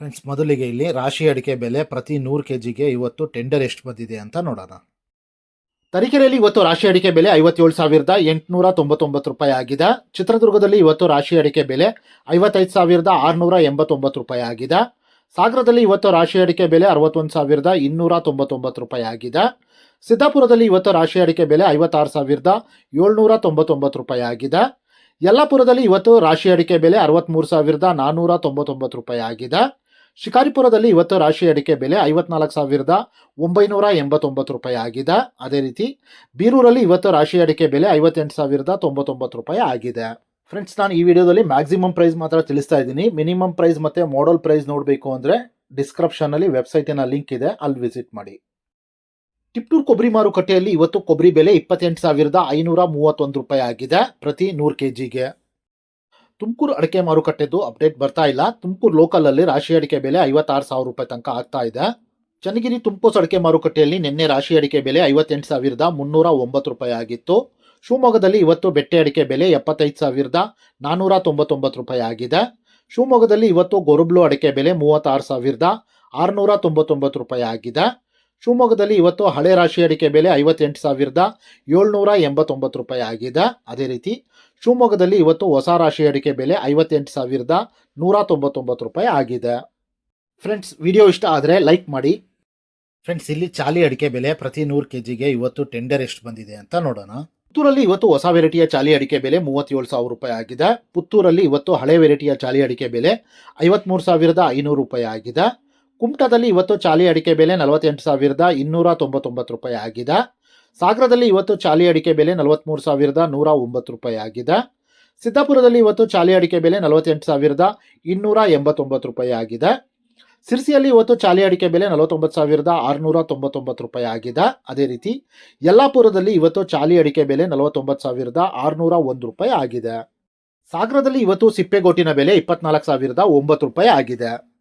Friends ಮೊದಲಿಗೆ ಇಲ್ಲಿ ರಾಶಿ ಅಡಿಕೆ ಬೆಲೆ ಪ್ರತಿ ನೂರು ಕೆ ಜಿಗೆ ಇವತ್ತು ಟೆಂಡರ್ ಎಷ್ಟು ಬಂದಿದೆ ಅಂತ ನೋಡೋಣ. ತರೀಕೆರೆಯಲ್ಲಿ ಇವತ್ತು ರಾಶಿ ಅಡಿಕೆ ಬೆಲೆ ಐವತ್ತೇಳು ಸಾವಿರದ ಎಂಟುನೂರ ತೊಂಬತ್ತೊಂಬತ್ತು ರೂಪಾಯಿ ಆಗಿದೆ. ಚಿತ್ರದುರ್ಗದಲ್ಲಿ ಇವತ್ತು ರಾಶಿ ಅಡಿಕೆ ಬೆಲೆ ಐವತ್ತೈದು ಸಾವಿರದ ಆರುನೂರ ಎಂಬತ್ತೊಂಬತ್ತು ರೂಪಾಯಿ ಆಗಿದೆ. ಸಾಗರದಲ್ಲಿ ಇವತ್ತು ರಾಶಿ ಅಡಿಕೆ ಬೆಲೆ ಅರವತ್ತೊಂದು ಸಾವಿರದ ಇನ್ನೂರ ತೊಂಬತ್ತೊಂಬತ್ತು ರೂಪಾಯಿ ಆಗಿದೆ. ಸಿದ್ದಾಪುರದಲ್ಲಿ ಇವತ್ತು ರಾಶಿ ಅಡಿಕೆ ಬೆಲೆ ಐವತ್ತಾರು ಸಾವಿರದ ಏಳ್ನೂರ ತೊಂಬತ್ತೊಂಬತ್ತು ರೂಪಾಯಿ ಆಗಿದೆ. ಯಲ್ಲಾಪುರದಲ್ಲಿ ಇವತ್ತು ರಾಶಿ ಅಡಿಕೆ ಬೆಲೆ ಅರವತ್ತ್ಮೂರು ಸಾವಿರದ ನಾನ್ನೂರ ತೊಂಬತ್ತೊಂಬತ್ತು ರೂಪಾಯಿ ಆಗಿದೆ. ಶಿಕಾರಿಪುರದಲ್ಲಿ ಇವತ್ತು ರಾಶಿ ಅಡಿಕೆ ಬೆಲೆ ಐವತ್ನಾಲ್ಕು ಸಾವಿರದ ಒಂಬೈನೂರ ಎಂಬತ್ತೊಂಬತ್ತು ರೂಪಾಯಿ ಆಗಿದೆ. ಅದೇ ರೀತಿ ಬೀರೂರಲ್ಲಿ ಇವತ್ತು ರಾಶಿ ಅಡಿಕೆ ಬೆಲೆ ಐವತ್ತೆಂಟು ಸಾವಿರದ ತೊಂಬತ್ತೊಂಬತ್ತು ರೂಪಾಯಿ ಆಗಿದೆ. ಫ್ರೆಂಡ್ಸ್ ನಾನು ಈ ವಿಡಿಯೋದಲ್ಲಿ ಮ್ಯಾಕ್ಸಿಮಮ್ ಪ್ರೈಸ್ ಮಾತ್ರ ತಿಳಿಸ್ತಾ ಇದ್ದೀನಿ. ಮಿನಿಮಮ್ ಪ್ರೈಸ್ ಮತ್ತು ಮಾಡಲ್ ಪ್ರೈಸ್ ನೋಡಬೇಕು ಅಂದರೆ ಡಿಸ್ಕ್ರಿಪ್ಷನ್ನಲ್ಲಿ ವೆಬ್ಸೈಟಿನ ಲಿಂಕ್ ಇದೆ. ಅಲ್ಲಿ ವಿಸಿಟ್ ಮಾಡಿ. ಟಿಪ್ಟೂರ್ ಕೊಬ್ಬರಿ ಮಾರುಕಟ್ಟೆಯಲ್ಲಿ ಇವತ್ತು ಕೊಬ್ಬರಿ ಬೆಲೆ ಇಪ್ಪತ್ತೆಂಟು ಸಾವಿರದ ಐನೂರ ಮೂವತ್ತೊಂದು ರೂಪಾಯಿ ಆಗಿದೆ ಪ್ರತಿ ನೂರು ಕೆ ಜಿಗೆ ತುಮಕೂರು ಅಡಿಕೆ ಮಾರುಕಟ್ಟೆದು ಅಪ್ಡೇಟ್ ಬರ್ತಾ ಇಲ್ಲ. ತುಮಕೂರು ಲೋಕಲಲ್ಲಿ ರಾಶಿ ಅಡಿಕೆ ಬೆಲೆ ಐವತ್ತಾರು ಸಾವಿರ ರೂಪಾಯಿ ತನಕ ಆಗ್ತಾ ಇದೆ. ಚನ್ನಗಿರಿ ತುಮಕೂರು ಅಡಿಕೆ ಮಾರುಕಟ್ಟೆಯಲ್ಲಿ ನಿನ್ನೆ ರಾಶಿ ಅಡಿಕೆ ಬೆಲೆ ಐವತ್ತೆಂಟು ಸಾವಿರದ ಮುನ್ನೂರ ಒಂಬತ್ತು ರೂಪಾಯಿ ಆಗಿತ್ತು. ಶಿವಮೊಗ್ಗದಲ್ಲಿ ಇವತ್ತು ಬೆಟ್ಟೆ ಅಡಿಕೆ ಬೆಲೆ ಎಪ್ಪತ್ತೈದು ಸಾವಿರದ ನಾನ್ನೂರ ತೊಂಬತ್ತೊಂಬತ್ತು ರೂಪಾಯಿ ಆಗಿದೆ. ಶಿವಮೊಗ್ಗದಲ್ಲಿ ಇವತ್ತು ಗೊರುಬ್ಲು ಅಡಿಕೆ ಬೆಲೆ ಮೂವತ್ತಾರು ಸಾವಿರದ ಆರುನೂರ ತೊಂಬತ್ತೊಂಬತ್ತು ರೂಪಾಯಿ ಆಗಿದೆ. ಶಿವಮೊಗ್ಗದಲ್ಲಿ ಇವತ್ತು ಹಳೆ ರಾಶಿ ಅಡಿಕೆ ಬೆಲೆ ಐವತ್ತೆಂಟು ಸಾವಿರದ ಏಳ್ನೂರ ಎಂಬತ್ತೊಂಬತ್ತು ರೂಪಾಯಿ ಆಗಿದೆ. ಅದೇ ರೀತಿ ಶಿವಮೊಗ್ಗದಲ್ಲಿ ಇವತ್ತು ಹೊಸ ರಾಶಿ ಅಡಿಕೆ ಬೆಲೆ ಐವತ್ತೆಂಟು ಸಾವಿರದ ನೂರ ತೊಂಬತ್ತೊಂಬತ್ತು ರೂಪಾಯಿ ಆಗಿದೆ. ಫ್ರೆಂಡ್ಸ್ ವಿಡಿಯೋ ಇಷ್ಟ ಆದರೆ ಲೈಕ್ ಮಾಡಿ. ಫ್ರೆಂಡ್ಸ್ ಇಲ್ಲಿ ಚಾಲಿ ಅಡಿಕೆ ಬೆಲೆ ಪ್ರತಿ ನೂರು ಕೆ ಜಿಗೆ ಇವತ್ತು ಟೆಂಡರ್ ಎಷ್ಟು ಬಂದಿದೆ ಅಂತ ನೋಡೋಣ. ಪುತ್ತೂರಲ್ಲಿ ಇವತ್ತು ಹೊಸ ವೆರೈಟಿಯ ಚಾಲಿ ಅಡಿಕೆ ಬೆಲೆ ಮೂವತ್ತೇಳು ಸಾವಿರ ರೂಪಾಯಿ ಆಗಿದೆ. ಪುತ್ತೂರಲ್ಲಿ ಇವತ್ತು ಹಳೆ ವೆರೈಟಿಯ ಚಾಲಿ ಅಡಿಕೆ ಬೆಲೆ ಐವತ್ತ್ಮೂರು ಸಾವಿರದ ಐನೂರು ರೂಪಾಯಿ ಆಗಿದೆ. ಕುಮಟಾದಲ್ಲಿ ಇವತ್ತು ಚಾಲಿ ಅಡಿಕೆ ಬೆಲೆ ನಲವತ್ತೆಂಟು ಸಾವಿರದ ಇನ್ನೂರ ತೊಂಬತ್ತೊಂಬತ್ತು ರೂಪಾಯಿ ಆಗಿದೆ. ಸಾಗರದಲ್ಲಿ ಇವತ್ತು ಚಾಲಿ ಅಡಿಕೆ ಬೆಲೆ ನಲವತ್ತ್ಮೂರು ಸಾವಿರದ ನೂರ ಒಂಬತ್ತು ರೂಪಾಯಿ ಆಗಿದೆ. ಸಿದ್ದಾಪುರದಲ್ಲಿ ಇವತ್ತು ಚಾಲಿ ಅಡಿಕೆ ಬೆಲೆ ನಲವತ್ತೆಂಟು ಸಾವಿರದ ಇನ್ನೂರ ಎಂಬತ್ತೊಂಬತ್ತು ರೂಪಾಯಿ ಆಗಿದೆ. ಸಿರ್ಸಿಯಲ್ಲಿ ಇವತ್ತು ಚಾಲಿ ಅಡಿಕೆ ಬೆಲೆ ನಲವತ್ತೊಂಬತ್ತು ಸಾವಿರದ ಆರುನೂರ ತೊಂಬತ್ತೊಂಬತ್ತು ರೂಪಾಯಿ ಆಗಿದೆ. ಅದೇ ರೀತಿ ಯಲ್ಲಾಪುರದಲ್ಲಿ ಇವತ್ತು ಚಾಲಿ ಅಡಿಕೆ ಬೆಲೆ ನಲವತ್ತೊಂಬತ್ತು ಸಾವಿರದ ಆರುನೂರ ಒಂದು ರೂಪಾಯಿ ಆಗಿದೆ. ಸಾಗರದಲ್ಲಿ ಇವತ್ತು ಸಿಪ್ಪೆಗೋಟಿನ ಬೆಲೆ ಇಪ್ಪತ್ನಾಲ್ಕು ಸಾವಿರದ ಒಂಬತ್ತು ರೂಪಾಯಿ ಆಗಿದೆ.